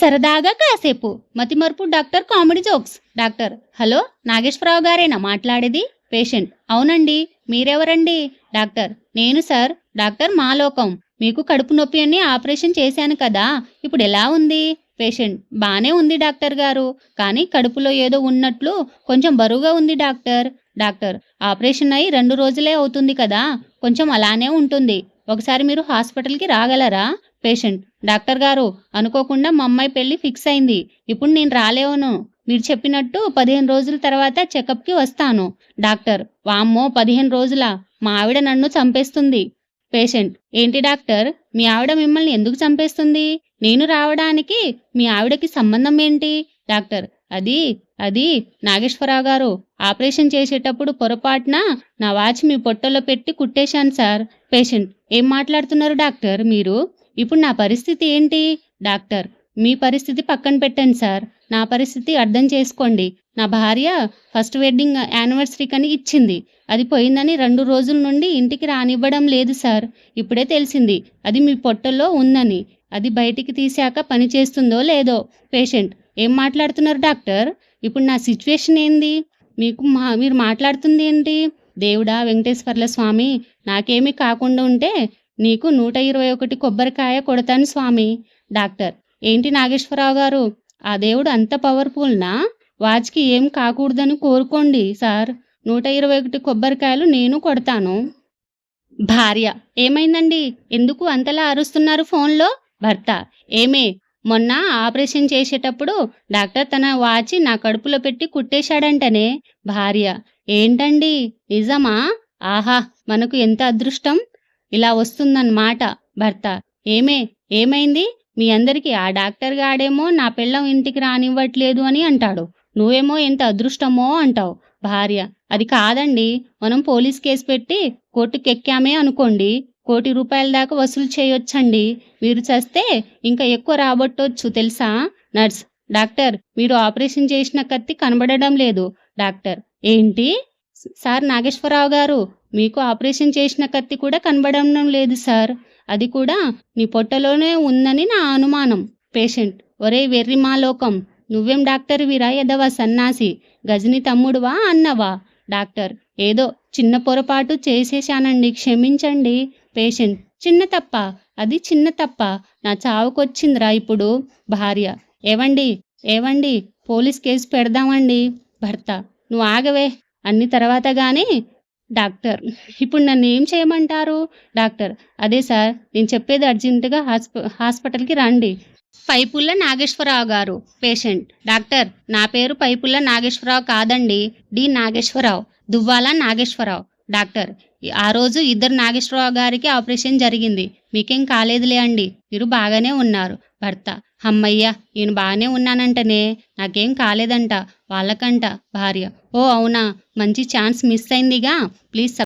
సరదాగా కాసేపు. మతిమరుపు doctor comedy jokes. Doctor hello Nageswararao గారేనా మాట్లాడేది? పేషెంట్ అవునండి మీరెవరండి? డాక్టర్ నేను సార్ డాక్టర్ మాలోకం. మీకు కడుపు నొప్పి అని ఆపరేషన్ చేశాను కదా ఇప్పుడు ఎలా ఉంది? పేషెంట్ బానే ఉంది డాక్టర్ గారు కానీ కడుపులో ఏదో ఉన్నట్లు కొంచెం బరువుగా ఉంది డాక్టర్. డాక్టర్ ఆపరేషన్ అయి రెండు రోజులే అవుతుంది కదా కొంచెం అలానే ఉంటుంది. ఒకసారి మీరు హాస్పిటల్కి రాగలరా? పేషెంట్ డాక్టర్ గారు అనుకోకుండా మా అమ్మాయి పెళ్ళి ఫిక్స్ అయింది. ఇప్పుడు నేను రాలేవను. మీరు చెప్పినట్టు పదిహేను రోజుల తర్వాత చెకప్కి వస్తాను. డాక్టర్ వామ్మో పదిహేను రోజుల? మా ఆవిడ నన్ను చంపేస్తుంది. పేషెంట్ ఏంటి డాక్టర్? మీ ఆవిడ మిమ్మల్ని ఎందుకు చంపేస్తుంది? నేను రావడానికి మీ ఆవిడకి సంబంధం ఏంటి? డాక్టర్ అది అది నాగేశ్వరరావు గారు ఆపరేషన్ చేసేటప్పుడు పొరపాటున నా వాచ్ మీ పొట్టలో పెట్టి కుట్టేశాను సార్. పేషెంట్ ఏం మాట్లాడుతున్నారు డాక్టర్? మీరు ఇప్పుడు నా పరిస్థితి ఏంటి? డాక్టర్ మీ పరిస్థితి పక్కన పెట్టండి సార్. నా పరిస్థితి అర్థం చేసుకోండి. నా భార్య ఫస్ట్ వెడ్డింగ్ యానివర్సరీ కని ఇచ్చింది. అది పోయిందని రెండు రోజుల నుండి ఇంటికి రానివ్వడం లేదు సార్. ఇప్పుడే తెలిసింది. అది మీ పొట్టలో ఉందని. అది బయటికి తీశాక పని చేస్తుందో లేదో. పేషెంట్ ఏం మాట్లాడుతున్నారు డాక్టర్? ఇప్పుడు నా సిచ్యువేషన్ ఏంది? మీకు మా మీరు మాట్లాడుతుంది ఏంటి? దేవుడా వెంకటేశ్వర్ల స్వామి నాకేమీ కాకుండా ఉంటే నీకు నూట ఇరవై ఒకటి కొబ్బరికాయ కొడతాను స్వామి. డాక్టర్ ఏంటి నాగేశ్వరరావు గారు? ఆ దేవుడు అంత పవర్ఫుల్నా? వాచ్కి ఏం కాకూడదని కోరుకోండి సార్. నూట ఇరవై ఒకటి కొబ్బరికాయలు నేను కొడతాను. భార్య ఏమైందండి? ఎందుకు అంతలా అరుస్తున్నారు ఫోన్లో? భర్త ఏమే? మొన్న ఆపరేషన్ చేసేటప్పుడు డాక్టర్ తన వాచి నా కడుపులో పెట్టి కుట్టేశాడంటనే. భార్య ఏంటండి? నిజమా? ఆహా మనకు ఎంత అదృష్టం? ఇలా వస్తుందన్నమాట భర్త. ఏమే ఏమైంది? మీ అందరికీ ఆ డాక్టర్ గాడేమో నా పిల్లం ఇంటికి రానివ్వట్లేదు అని అంటాడు. నువ్వేమో ఎంత అదృష్టమో అంటావు. భార్య అది కాదండి. మనం పోలీస్ కేసు పెట్టి కోర్టుకెక్కామే అనుకోండి. కోటి రూపాయల దాకా వసూలు చేయొచ్చండి. మీరు చస్తే ఇంకా ఎక్కువ రాబట్టొచ్చు తెలుసా? నర్స్ డాక్టర్ మీరు ఆపరేషన్ చేసిన కత్తి కనబడడం లేదు. డాక్టర్ ఏంటి? సార్ నాగేశ్వరరావు గారు మీకు ఆపరేషన్ చేసిన కత్తి కూడా కనబడడం లేదు సార్. అది కూడా నీ పొట్టలోనే ఉందని నా అనుమానం. పేషెంట్ ఒరే వెర్రి మాలోకం నువ్వేం డాక్టర్ వీరా ఎదవా సన్నాసి? గజని తమ్ముడువా అన్నవా? డాక్టర్ ఏదో చిన్న పొరపాటు చేసేశానండి క్షమించండి. పేషెంట్. చిన్న తప్ప అది చిన్న తప్ప. నా చావుకొచ్చిందిరా ఇప్పుడు భార్య. ఏవండి? ఏవండి? పోలీస్ కేసు పెడదామండి. భర్త. నువ్వు ఆగవే. అన్ని తర్వాత కానీ డాక్టర్. ఇప్పుడు నన్ను ఏం చేయమంటారు? డాక్టర్. అదే సార్ నేను చెప్పేది అర్జెంటుగా హాస్ప హాస్పిటల్కి రండి. పైపుల్ల నాగేశ్వరరావు గారు పేషెంట్. డాక్టర్ నా పేరు పైపుల్ల నాగేశ్వరరావు కాదండి. డి నాగేశ్వరరావు. దువ్వాల నాగేశ్వరరావు. డాక్టర్ ఆ రోజు ఇద్దరు నాగేశ్వరరావు గారికి ఆపరేషన్ జరిగింది. మీకేం కాలేదులే అండి. మీరు బాగానే ఉన్నారు. భర్త అమ్మయ్య నేను బాగానే ఉన్నానంటనే. నాకేం కాలేదంట. వాళ్ళకంట. భార్య ఓ అవునా? మంచి ఛాన్స్ మిస్ అయిందిగా. ప్లీజ్